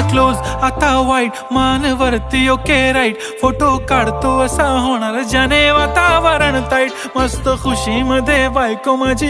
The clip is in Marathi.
काढ क्लोज आता वाईट मानवरती ओके राईट फोटो काढतो असा होणार ज्याने वातावरण ताईट मस्त खुशी मध्ये बायको माझी